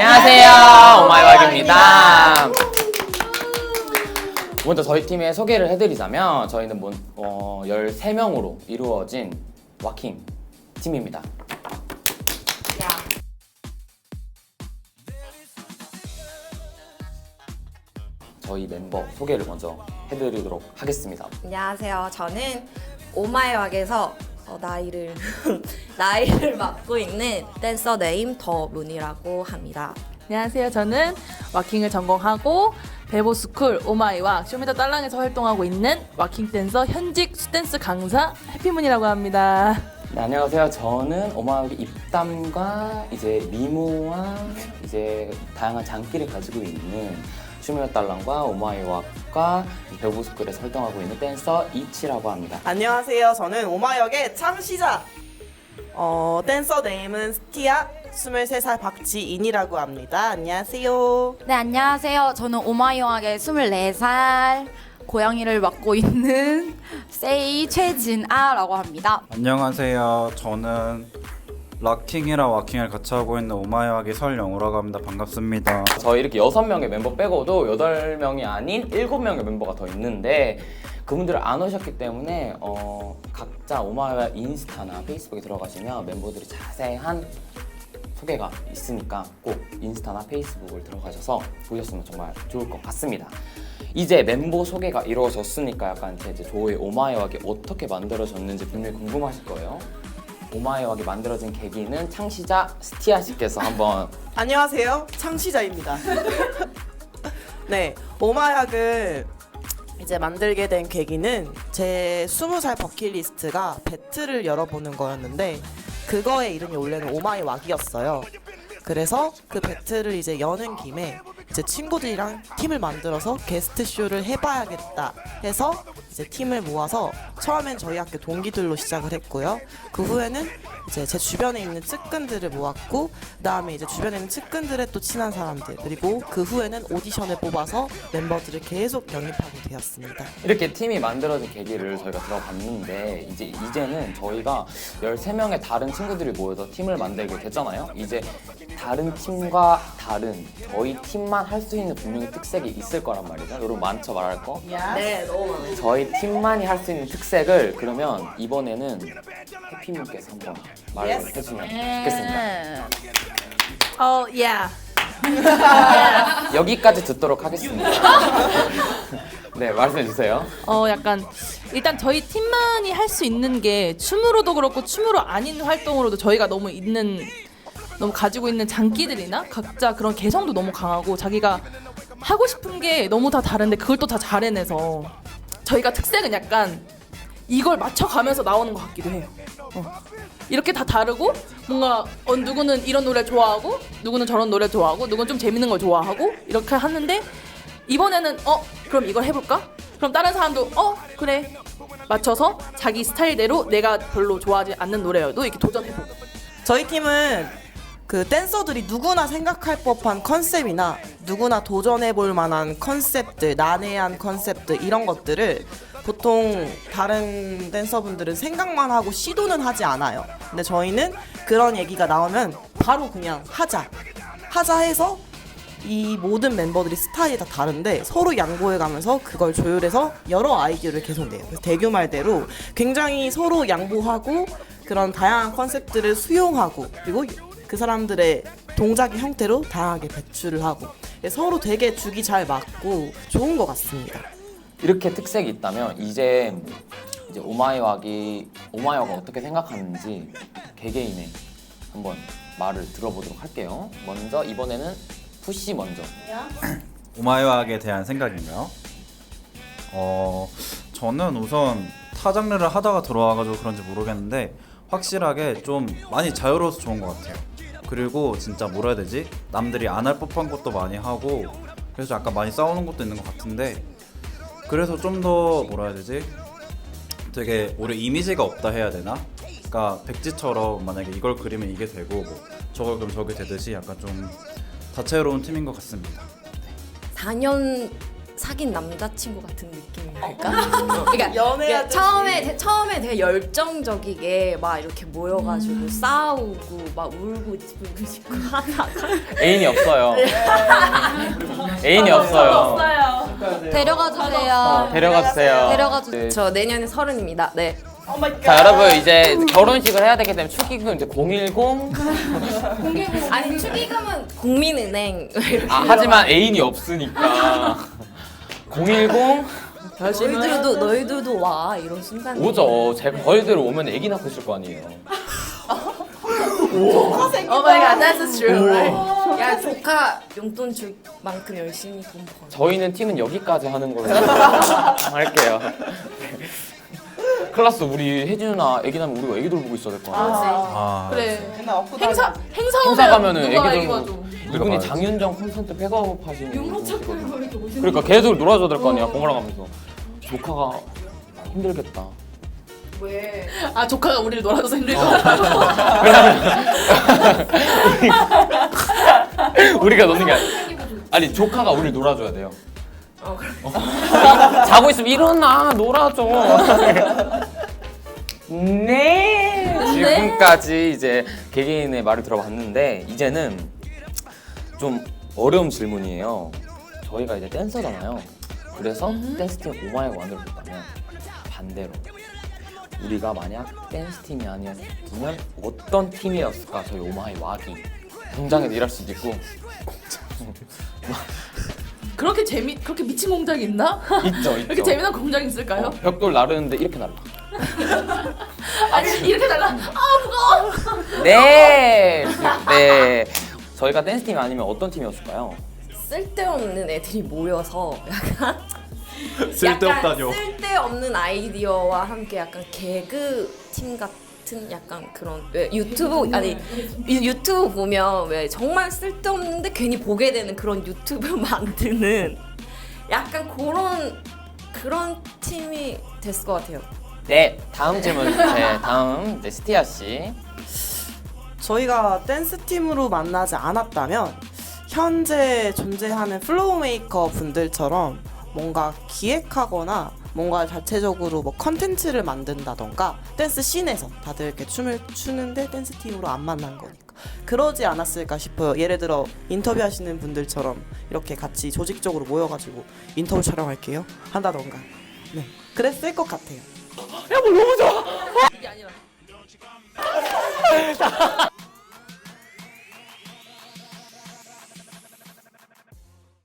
안녕하세요. 오마이와입니다. 먼저 저희 팀의 소개를 해드리자면 저희는 뭐, 어, 13명으로 이루어진 와킹 팀입니다. 저희 멤버 소개를 먼저 해드리도록 하겠습니다. 안녕하세요. 저는 오마이왁에서 어, 나이를 나이를 맡고 있는 댄서 네임 더문이라고 합니다. 안녕하세요. 저는 와킹을 전공하고 베보스쿨 오마이와 쇼미더 딸랑에서 활동하고 있는 와킹 댄서 현직 수댄스 강사 해피문이라고 합니다. 네, 안녕하세요. 저는 오마이와기 입담과 이제 미모와 이제 다양한 장기를 가지고 있는 슈미어 달랑과 오마이와과 배우스쿨에서 활동하고 있는 댄서 이치라고 합니다. 안녕하세요. 저는 오마역의 창시자 어, 댄서 네임은 스티아 23살 박지인이라고 합니다. 안녕하세요. 네, 안녕하세요. 저는 오마이영학의 24살 고양이를 맡고 있는 세이 최진아라고 합니다. 안녕하세요. 저는 락킹이랑 와킹을 같이 하고 있는 오마이와기 설영우라고 합니다. 반갑습니다. 저희 이렇게 여섯 명의 멤버 빼고도 여덟 명이 아닌 일곱 명의 멤버가 더 있는데 그분들을 안 오셨기 때문에 어, 각자 오마이와 인스타나 페이스북에 들어가시면 멤버들이 자세한 소개가 있으니까 꼭 인스타나 페이스북을 들어가셔서 보셨으면 정말 좋을 것 같습니다. 이제 멤버 소개가 이루어졌으니까 약간 이제 저희 오마이와기 어떻게 만들어졌는지 분명히 궁금하실 거예요. 오마이와기 만들어진 계기는 창시자 스티아 씨께서 한번 안녕하세요. 창시자입니다. 네, 오마약을 이제 만들게 된 계기는 제 20살 버킷리스트가 배틀을 열어보는 거였는데 그거의 이름이 원래는 오마이왁이었어요. 그래서 그 배틀을 이제 여는 김에 이제 친구들이랑 팀을 만들어서 게스트 쇼를 해봐야겠다 해서 이제 팀을 모아서 처음엔 저희 학교 동기들로 시작을 했고요. 그 후에는 이제 제 주변에 있는 측근들을 모았고 그다음에 이제 주변에 있는 측근들의 또 친한 사람들 그리고 그 후에는 오디션을 뽑아서 멤버들을 계속 영입하게 되었습니다. 이렇게 팀이 만들어진 계기를 저희가 들어봤는데 이제 이제는 저희가 13명의 다른 친구들이 모여서 팀을 만들게 됐잖아요. 이제 다른 팀과 다른 저희 팀만 할 수 있는 분명히 특색이 있을 거란 말이죠. 여러분 많죠 말할 거? 네, 너무 많아요. 저희 팀만이 할 수 있는 특색을 그러면 이번에는 해피님께서 한번 말을 Yes. 해주면 좋겠습니다. 어, 예. 여기까지 듣도록 하겠습니다. 네, 말씀해 주세요. 어, 약간 일단 저희 팀만이 할 수 있는 게 춤으로도 그렇고 춤으로 아닌 활동으로도 저희가 너무 있는 너무 가지고 있는 장기들이나 각자 그런 개성도 너무 강하고 자기가 하고 싶은 게 너무 다 다른데 그걸 또 다 잘 해내서 저희가 특색은 약간 이걸 맞춰가면서 나오는 것 같기도 해요. 어. 이렇게 다 다르고 뭔가 어, 누구는 이런 노래 좋아하고 누구는 저런 노래 좋아하고 누구는 좀 재밌는 걸 좋아하고 이렇게 하는데 이번에는 어 그럼 이걸 해볼까? 그럼 다른 사람도 어 그래 맞춰서 자기 스타일대로 내가 별로 좋아하지 않는 노래여도 이렇게 도전해보고 저희 팀은 그 댄서들이 누구나 생각할 법한 컨셉이나 누구나 도전해 볼 만한 컨셉들, 난해한 컨셉들 이런 것들을 보통 다른 댄서분들은 생각만 하고 시도는 하지 않아요. 근데 저희는 그런 얘기가 나오면 바로 그냥 하자. 하자 해서 이 모든 멤버들이 스타일이 다 다른데 서로 양보해 가면서 그걸 조율해서 여러 아이디어를 계속 내요. 그래서 대교 말대로 굉장히 서로 양보하고 그런 다양한 컨셉들을 수용하고 그리고 그 사람들의 동작의 형태로 다양하게 배출을 하고 서로 되게 죽이 잘 맞고 좋은 것 같습니다. 이렇게 특색이 있다면 이제 이제 오마이와기 오마이와가 어떻게 생각하는지 개개인의 한번 말을 들어보도록 할게요. 먼저 이번에는 푸시 먼저. 오마이와에 대한 생각인가요? 어, 저는 우선 타 장르를 하다가 들어와가지고 그런지 모르겠는데 확실하게 좀 많이 자유로워서 좋은 것 같아요. 그리고 진짜 뭐라 해야 되지? 남들이 안 할 법한 것도 많이 하고 그래서 약간 많이 싸우는 것도 있는 것 같은데 그래서 좀 더 뭐라 해야 되지? 되게 오래 이미지가 없다 해야 되나? 그러니까 백지처럼 만약에 이걸 그리면 이게 되고 뭐 저걸 그리면 저게 되듯이 약간 좀 다채로운 팀인 것 같습니다. 4년 사귄 남자친구 같은 느낌이랄까? 그러니까 연애하듯이. 처음에 되- 처음에 되게 열정적이게 막 이렇게 모여가지고 싸우고 막 울고 울고 싶고 하다가 애인이 없어요. 애인이 없어요. 데려가 주세요. 데려가 주세요. 데려가 주- 네. 저 내년에 서른입니다. 네. 자 여러분 이제 결혼식을 해야 되기 때문에 축의금 이제 010 아니 축의금은 국민은행 아, 하지만 애인이 없으니까 010 너희들도 너희들도 와 이런 순간 오죠. 제가 거의대로 오면 애기 낳고 있을 거 아니에요. Oh my god, that's true, right? 야 조카 용돈 줄 만큼 열심히 돈 벌. 저희는 팀은 여기까지 하는 걸로 할게요. 클라스 우리 혜진 누나 애기 낳으면 우리가 애기 돌보고 있어야 될 거 아니에요. 아, 그래. 맨날 업고 행사. 행사 가면은 누가 애기 애기 돌보고. 이분이. 장윤정 콘서트 백업 하시는 분이거든요. 그러니까 계속 놀아줘야 될 거 아니야 번갈아 가면서 조카가 힘들겠다. 아 조카가 우리를 놀아줘서 힘들 것 어. 같아. 우리가 노는 게 아니 아니 조카가 우리를 놀아줘야 돼요. 어. 자고 있으면 일어나 놀아줘. 네. 지금까지 이제 개개인의 말을 들어봤는데 이제는 좀 어려운 질문이에요. 저희가 이제 댄서잖아요. 그래서 댄스 팀 오마이 원을 본다면 반대로 우리가 만약 댄스 팀이 아니었으면 어떤 팀이었을까? 저희 오마이 왁이 공장에서 일할 수도 있고 그렇게 재미 그렇게 미친 공장이 있나? 있죠 이렇게 있죠. 재미난 공장이 있을까요? 어, 벽돌 나르는데 이렇게 날라. 아니 이렇게 달라. 아 무거워. 네. 네. 저희가 댄스 팀이 아니면 어떤 팀이었을까요? 쓸데없는 애들이 모여서 약간 쓸데없다뇨. 약간 쓸데없는 아이디어와 함께 약간 개그 팀 같은 약간 그런 왜 유튜브 아니 유- 유튜브 보면 왜 정말 쓸데없는데 괜히 보게 되는 그런 유튜브 만드는 약간 그런 그런 팀이 됐을 것 같아요. 네. 다음 질문. 네. 다음 이제 스티아 씨. 저희가 댄스 팀으로 만나지 않았다면 현재 존재하는 플로우 메이커 분들처럼 뭔가 기획하거나 뭔가 자체적으로 뭐 컨텐츠를 만든다던가 댄스 씬에서 다들 이렇게 춤을 추는데 댄스 팀으로 안 만난 거니까 그러지 않았을까 싶어요. 예를 들어 인터뷰 하시는 분들처럼 이렇게 같이 조직적으로 모여가지고 인터뷰 촬영할게요 한다던가 네 그랬을 것 같아요. 이게 아니라.